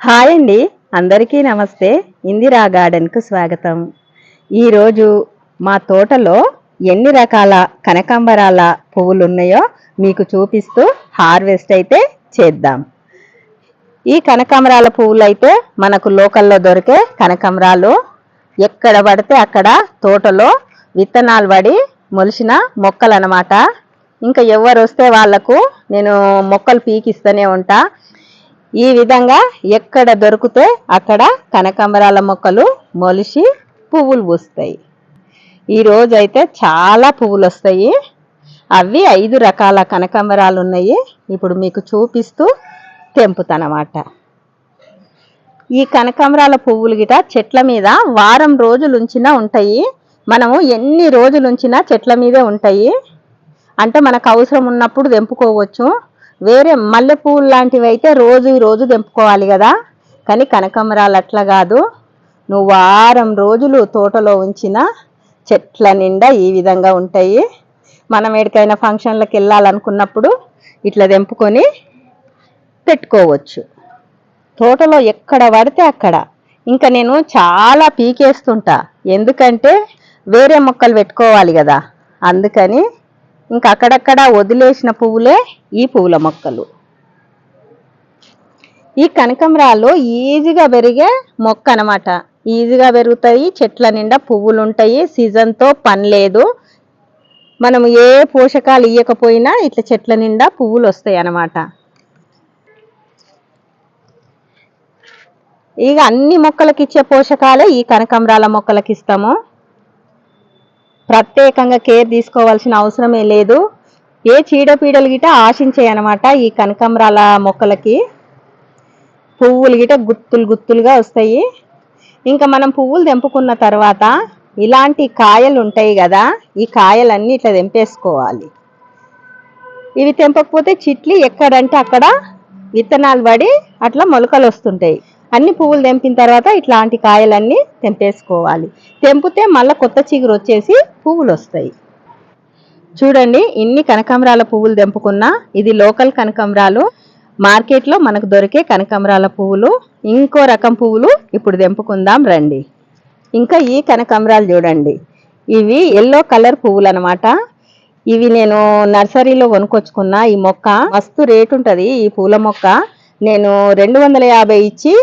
Hi అండి. అందరికీ నమస్తే. ఇందిరా గార్డెన్కు స్వాగతం. ఈరోజు మా తోటలో ఎన్ని రకాల కనకాంబరాల పువ్వులు ఉన్నాయో మీకు చూపిస్తూ హార్వెస్ట్ అయితే చేద్దాం. ఈ కనకాంబరాల పువ్వులు అయితే మనకు లోకల్లో దొరికే కనకాంబరాలు. ఎక్కడ పడితే అక్కడ తోటలో విత్తనాలు పడి మొలిచిన మొక్కలు అన్నమాట ఇంకా ఎవరు వస్తే వాళ్ళకు నేను మొక్కలు పీకిస్తూనే ఉంటా. ఈ విధంగా ఎక్కడ దొరికితే అక్కడ కనకాంబరాల మొక్కలు మొలిచి పువ్వులు పూస్తాయి. ఈ అయితే చాలా పువ్వులు వస్తాయి. అవి ఐదు రకాల కనకాంబరాలు ఉన్నాయి. ఇప్పుడు మీకు చూపిస్తూ తెంపుతానమాట. ఈ కనకాంబరాల పువ్వులు గిట చెట్ల మీద వారం రోజులు ఉంచినా ఉంటాయి. మనము ఎన్ని రోజులు ఉంచినా చెట్ల మీదే ఉంటాయి. అంటే మనకు అవసరం ఉన్నప్పుడు తెంపుకోవచ్చు. వేరే మల్లె పువ్వులు లాంటివి అయితే రోజు రోజు తెంపుకోవాలి కదా. కానీ కనకాంబరాలు అట్లా కాదు. నువ్వు వారం రోజులు తోటలో ఉంచిన చెట్ల నిండా ఈ విధంగా ఉంటాయి. మనం ఎక్కడికైనా ఫంక్షన్లకు వెళ్ళాలనుకున్నప్పుడు ఇట్లా తెంపుకొని పెట్టుకోవచ్చు. తోటలో ఎక్కడ పడితే అక్కడ. ఇంకా నేను చాలా పీకేస్తుంటా. ఎందుకంటే వేరే మొక్కలు పెట్టుకోవాలి కదా. అందుకని ఇంకా అక్కడక్కడ వదిలేసిన పువ్వులే ఈ పువ్వుల మొక్కలు. ఈ కనకంబరాలు ఈజీగా పెరిగే మొక్క అనమాట ఈజీగా పెరుగుతాయి చెట్ల నిండా పువ్వులు ఉంటాయి సీజన్తో పని లేదు. మనం ఏ పోషకాలు ఇవ్వకపోయినా ఇట్లా చెట్ల నిండా పువ్వులు వస్తాయి అన్నమాట. ఇక అన్ని మొక్కలకి ఇచ్చే పోషకాలే ఈ కనకాంబరాల మొక్కలకి ఇస్తాము ప్రత్యేకంగా కేర్ తీసుకోవాల్సిన అవసరమే లేదు. ఏ చీడపీడలు గిట ఆశించాయి అనమాట ఈ కనకాంబరాల మొక్కలకి. పువ్వులు గిట గుత్తులు గుత్తులుగా వస్తాయి. ఇంకా మనం పువ్వులు తెంపుకున్న తర్వాత ఇలాంటి కాయలు ఉంటాయి కదా ఈ కాయలన్నీ ఇట్లా తెంపేసుకోవాలి. ఇవి తెంపకపోతే చిట్లు ఎక్కడంటే అక్కడ విత్తనాలు పడి అట్లా మొలకలు వస్తుంటాయి. అన్ని పువ్వులు తెంపిన తర్వాత ఇట్లాంటి కాయలన్నీ తెంపేసుకోవాలి. తెంపితే మళ్ళీ కొత్త చిగురు వచ్చేసి పువ్వులు వస్తాయి. చూడండి ఇన్ని కనకాంబరాల పువ్వులు తెంపుకున్నా ఇది లోకల్ కనకాంబరాలు. మార్కెట్లో మనకు దొరికే కనకాంబరాల పువ్వులు ఇంకో రకం పువ్వులు ఇప్పుడు తెంపుకుందాం రండి. ఇంకా ఈ కనకాంబరాలు చూడండి. ఇవి ఎల్లో కలర్ పువ్వులు అనమాట ఇవి నేను నర్సరీలో కొనుక్కొచ్చుకున్న ఈ మొక్క. మస్తు రేటు ఉంటుంది ఈ పూల మొక్క. నేను రెండు వందల యాభై ఇచ్చి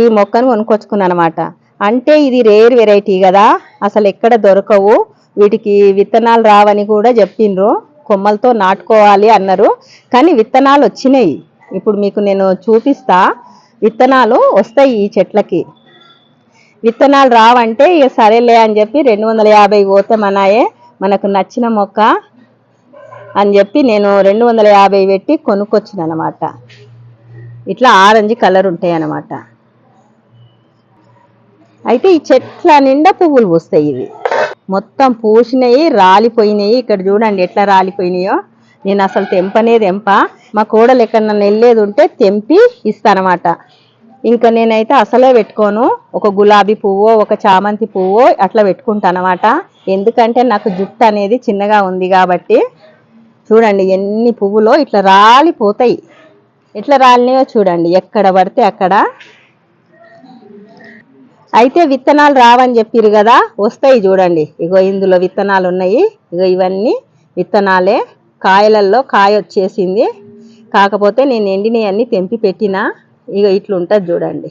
ఈ మొక్కను కొనుక్కొచ్చుకున్నాను అనమాట అంటే ఇది రేర్ వెరైటీ కదా. అసలు ఎక్కడ దొరకవు. వీటికి విత్తనాలు రావని కూడా చెప్పిండ్రు కొమ్మలతో నాటుకోవాలి అన్నారు. కానీ విత్తనాలు వచ్చినాయి. ఇప్పుడు మీకు నేను చూపిస్తా. విత్తనాలు వస్తాయి ఈ చెట్లకి. విత్తనాలు రావంటే ఇక సరేలే అని చెప్పి రెండు వందల యాభై పోతే మనాయే. మనకు నచ్చిన మొక్క. అని చెప్పి నేను రెండు వందల యాభై పెట్టి కొనుక్కొచ్చిన అనమాట ఇట్లా ఆరెంజ్ కలర్ ఉంటాయి అన్నమాట అయితే ఈ చెట్ల నిండా పువ్వులు పూస్తాయి ఇవి. మొత్తం పూసినాయి రాలిపోయినాయి. ఇక్కడ చూడండి ఎట్లా రాలిపోయినాయో. నేను అసలు తెంపనే తెంప. మా కోడలు ఎక్కడన్నా వెళ్ళేది ఉంటే తెంపి ఇస్తానమాట. ఇంకా నేనైతే అసలే పెట్టుకోను. ఒక గులాబీ పువ్వు ఒక చామంతి పువ్వు అట్లా పెట్టుకుంటానమాట. ఎందుకంటే నాకు జుట్టు అనేది చిన్నగా ఉంది కాబట్టి చూడండి ఎన్ని పువ్వులో ఇట్లా రాలిపోతాయి. ఎట్లా రాలినాయో చూడండి. ఎక్కడ పడితే అక్కడ. అయితే విత్తనాలు రావని చెప్పిరు కదా వస్తాయి చూడండి. ఇగో ఇందులో విత్తనాలు ఉన్నాయి. ఇగో ఇవన్నీ విత్తనాలే. కాయలల్లో కాయ వచ్చేసింది. కాకపోతే నేను ఎండినవన్నీ తెంపి పెట్టిన. ఇక ఇట్లుంటుంది చూడండి.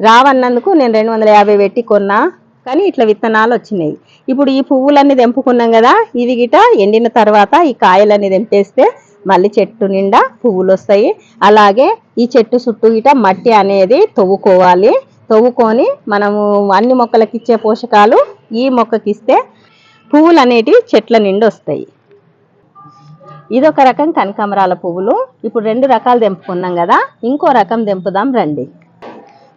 రావన్నందుకు నేను రెండు వందల యాభై పెట్టి కొన్నా. కానీ ఇట్లా విత్తనాలు వచ్చినాయి. ఇప్పుడు ఈ పువ్వులన్నీ తెంపుకున్నాం కదా ఇవి గిట ఎండిన తర్వాత ఈ కాయలన్నీ తెంపేస్తే మళ్ళీ చెట్టు నిండా పువ్వులు వస్తాయి. అలాగే ఈ చెట్టు చుట్టూ గిట మట్టి అనేది తవ్వుకోవాలి. తవ్వుకొని మనము అన్ని మొక్కలకి ఇచ్చే పోషకాలు ఈ మొక్కకి ఇస్తే పువ్వులు అనేటివి చెట్ల నిండి వస్తాయి. ఇదొక రకం కనకాంబరాల పువ్వులు. ఇప్పుడు రెండు రకాలు తెంపుకున్నాం కదా ఇంకో రకం తెంపుదాం రండి.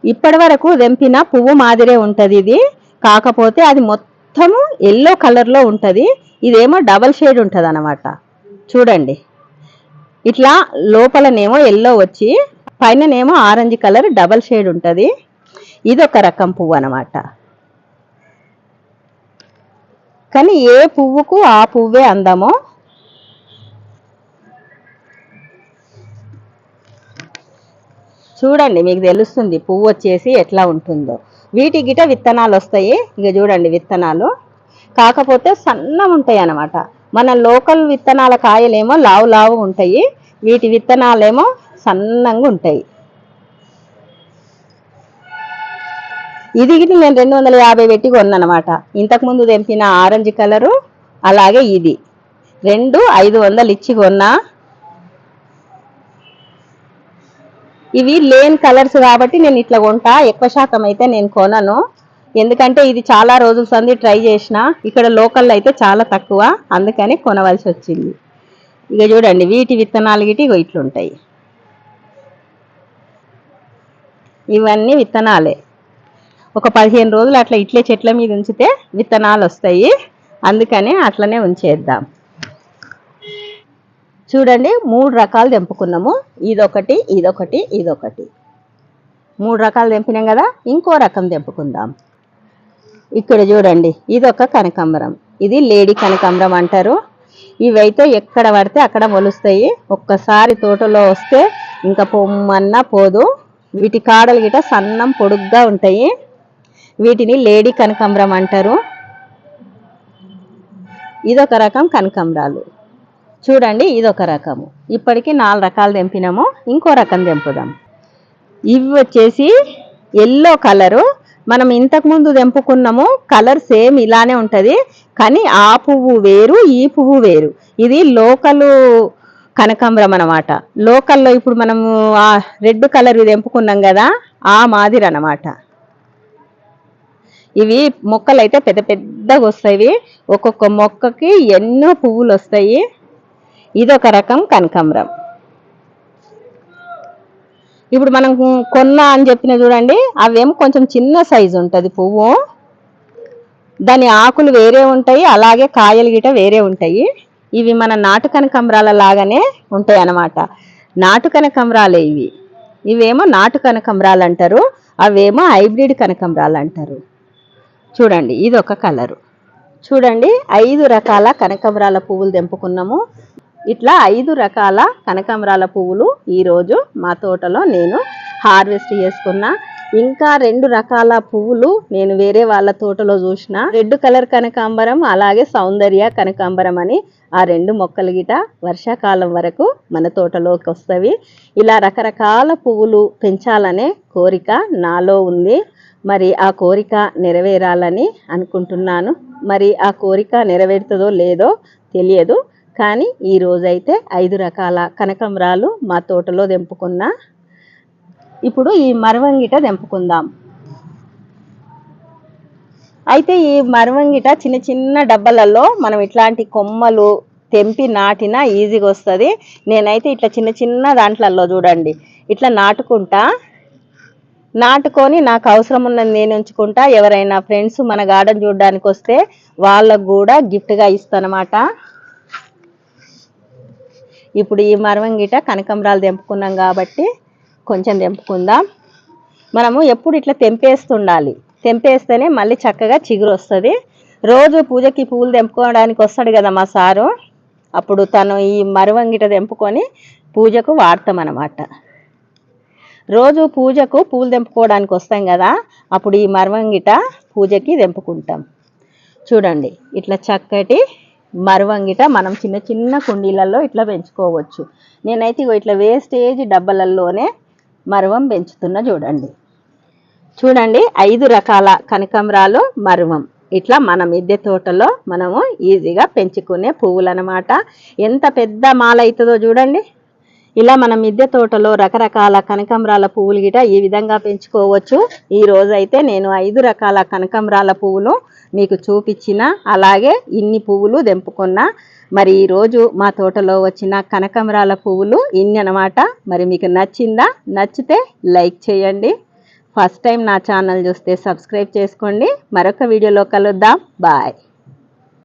ఇప్పటి వరకు తెంపిన పువ్వు మాదిరే ఉంటుంది ఇది. కాకపోతే అది మొత్తము ఎల్లో కలర్లో ఉంటుంది. ఇదేమో డబల్ షేడ్ ఉంటుంది అనమాట చూడండి. ఇట్లా లోపలనేమో ఎల్లో వచ్చి పైననేమో ఆరెంజ్ కలర్ డబల్ షేడ్ ఉంటుంది. ఇదొక రకం పువ్వు అనమాట కానీ ఏ పువ్వుకు ఆ పువ్వే అందమో? చూడండి మీకు తెలుస్తుంది పువ్వు వచ్చేసి ఎట్లా ఉంటుందో. వీటి గిట విత్తనాలు వస్తాయి. ఇక చూడండి విత్తనాలు. కాకపోతే సన్నం ఉంటాయి అన్నమాట. మన లోకల్ విత్తనాల కాయలేమో లావు లావు ఉంటాయి. వీటి విత్తనాలేమో సన్నంగా ఉంటాయి. ఇది గిటి నేను రెండు వందల యాభై పెట్టి కొన్నానమాట. ఇంతకుముందు తెంపిన ఆరెంజ్ కలరు అలాగే ఇది. రెండు ఐదు వందలు ఇచ్చి కొన్నా. ఇవి లేన్ కలర్స్ కాబట్టి నేను ఇట్లా కొంటా. ఎక్కువ శాతం అయితే నేను కొనను. ఎందుకంటే ఇది చాలా రోజుల సంది ట్రై చేసిన ఇక్కడ లోకల్ అయితే చాలా తక్కువ. అందుకని కొనవలసి వచ్చింది. ఇక చూడండి వీటి విత్తనాలు గిటి ఇట్లుంటాయి. ఇవన్నీ విత్తనాలే. ఒక పదిహేను రోజులు అట్లా ఇట్లే చెట్ల మీద ఉంచితే విత్తనాలు వస్తాయి. అందుకని అట్లనే ఉంచేద్దాం. చూడండి మూడు రకాలు తెంపుకున్నాము. ఇదొకటి ఇదొకటి ఇదొకటి. మూడు రకాలు తెంపినాం కదా ఇంకో రకం తెంపుకుందాం. ఇక్కడ చూడండి ఇదొక కనకాంబరం. ఇది లేడీ కనకాంబరం అంటారు. ఇవైతే ఎక్కడ పడితే అక్కడ మొలుస్తాయి. ఒక్కసారి తోటలో వస్తే ఇంకా పొమ్మన్నా పోదు. వీటి కాడలు గిట సన్నం పొడుగ్గా ఉంటాయి. వీటిని లేడీ కనకాంబరం అంటారు. ఇదొక రకం కనకాంబరాలు. చూడండి ఇదొక రకము. ఇప్పటికి నాలుగు రకాలు తెంపినాము ఇంకో రకం తెంపుదాం. ఇవి వచ్చేసి ఎల్లో కలరు. మనం ఇంతకుముందు తెంపుకున్నాము కలర్ సేమ్ ఇలానే ఉంటుంది కానీ ఆ పువ్వు వేరు ఈ పువ్వు వేరు. ఇది లోకలు కనకాంబరం అనమాట లోకల్లో ఇప్పుడు మనము ఆ రెడ్ కలర్ తెంపుకున్నాం కదా ఆ మాదిరి అనమాట ఇవి మొక్కలు అయితే పెద్ద పెద్దగా వస్తాయి. ఒక్కొక్క మొక్కకి ఎన్నో పువ్వులు వస్తాయి. ఇదొక రకం కనకాంబరం. ఇప్పుడు మనం కొన్న అని చెప్పిన చూడండి అవేమో కొంచెం చిన్న సైజు ఉంటుంది పువ్వు. దాని ఆకులు వేరే ఉంటాయి అలాగే కాయలు గిట వేరే ఉంటాయి. ఇవి మన నాటు కనకాంబరాల లాగానే ఉంటాయి అన్నమాట. నాటు కనకాంబరాలే ఇవి. ఇవేమో నాటు కనకాంబరాలు అంటారు అవేమో హైబ్రిడ్ కనకాంబరాలు అంటారు. చూడండి ఇది ఒక కలరు. చూడండి ఐదు రకాల కనకాంబరాల పువ్వులు తెంపుకున్నాము. ఇట్లా ఐదు రకాల కనకాంబరాల పువ్వులు ఈరోజు మా తోటలో నేను హార్వెస్ట్ చేసుకున్నా. ఇంకా రెండు రకాల పువ్వులు నేను వేరే వాళ్ళ తోటలో చూసిన. రెడ్ కలర్ కనకాంబరం అలాగే సౌందర్య కనకాంబరం అని ఆ రెండు మొక్కలు గిట వర్షాకాలం వరకు మన తోటలోకి వస్తవి. ఇలా రకరకాల పువ్వులు పెంచాలనే కోరిక నాలో ఉంది. మరి ఆ కోరిక నెరవేరాలని అనుకుంటున్నాను. మరి ఆ కోరిక నెరవేరుతుందో లేదో తెలియదు. కానీ ఈ రోజైతే ఐదు రకాల కనకంబరాలు మా తోటలో తెంపుకున్నా. ఇప్పుడు ఈ మరవంగిట తెంపుకుందాం. అయితే ఈ మరవంగిట చిన్న చిన్న డబ్బలలో మనం ఇట్లాంటి కొమ్మలు తెంపి నాటినా ఈజీగా వస్తుంది. నేనైతే ఇట్లా చిన్న చిన్న దాంట్లలో చూడండి. ఇట్లా నాటుకుంటా. నాటుకొని నాకు అవసరం ఉన్నది నేను ఉంచుకుంటా. ఎవరైనా ఫ్రెండ్స్ మన గార్డెన్ చూడడానికి వస్తే వాళ్ళకు కూడా గిఫ్ట్గా ఇస్తానమాట. ఇప్పుడు ఈ మరవంగిట కనకంబరాలు తెంపుకున్నాం కాబట్టి కొంచెం తెంపుకుందాం. మనము ఎప్పుడు ఇట్లా తెంపేస్తుండాలి. తెంపేస్తేనే మళ్ళీ చక్కగా చిగురు వస్తుంది. రోజు పూజకి పువ్వులు తెంపుకోవడానికి వస్తాడు కదా మా సారు. అప్పుడు తను ఈ మరవంగిట తెంపుకొని పూజకు వాడతామన్నమాట రోజు పూజకు పూలు తెంపుకోవడానికి వస్తాం కదా అప్పుడు ఈ మరవంగిట పూజకి తెంపుకుంటాం. చూడండి ఇట్లా చక్కటి మరువంగిట మనం చిన్న చిన్న కుండీలలో ఇట్లా పెంచుకోవచ్చు. నేనైతే ఇగో ఇట్లా వేస్టేజ్ డబ్బలల్లోనే మరువం పెంచుతున్నా చూడండి. చూడండి ఐదు రకాల కనకాంబరాలు మరువం. ఇట్లా మన మిద్దె తోటలో మనము ఈజీగా పెంచుకునే పువ్వులు అనమాట ఎంత పెద్ద మాల అవుతుందో చూడండి. ఇలా మన మిద్దె తోటలో రకరకాల కనకాంబరాల పువ్వులు గిట ఈ విధంగా పెంచుకోవచ్చు. ఈ రోజైతే నేను ఐదు రకాల కనకాంబరాల పువ్వులు మీకు చూపించిన అలాగే ఇన్ని పువ్వులు తెంపుకున్నా మరి ఈరోజు మా తోటలో వచ్చిన కనకాంబరాల పువ్వులు ఇన్ని అనమాట మరి మీకు నచ్చిందా? నచ్చితే లైక్ చేయండి. ఫస్ట్ టైం నా ఛానల్ చూస్తే సబ్స్క్రైబ్ చేసుకోండి. మరొక వీడియోలో కలుద్దాం. బాయ్.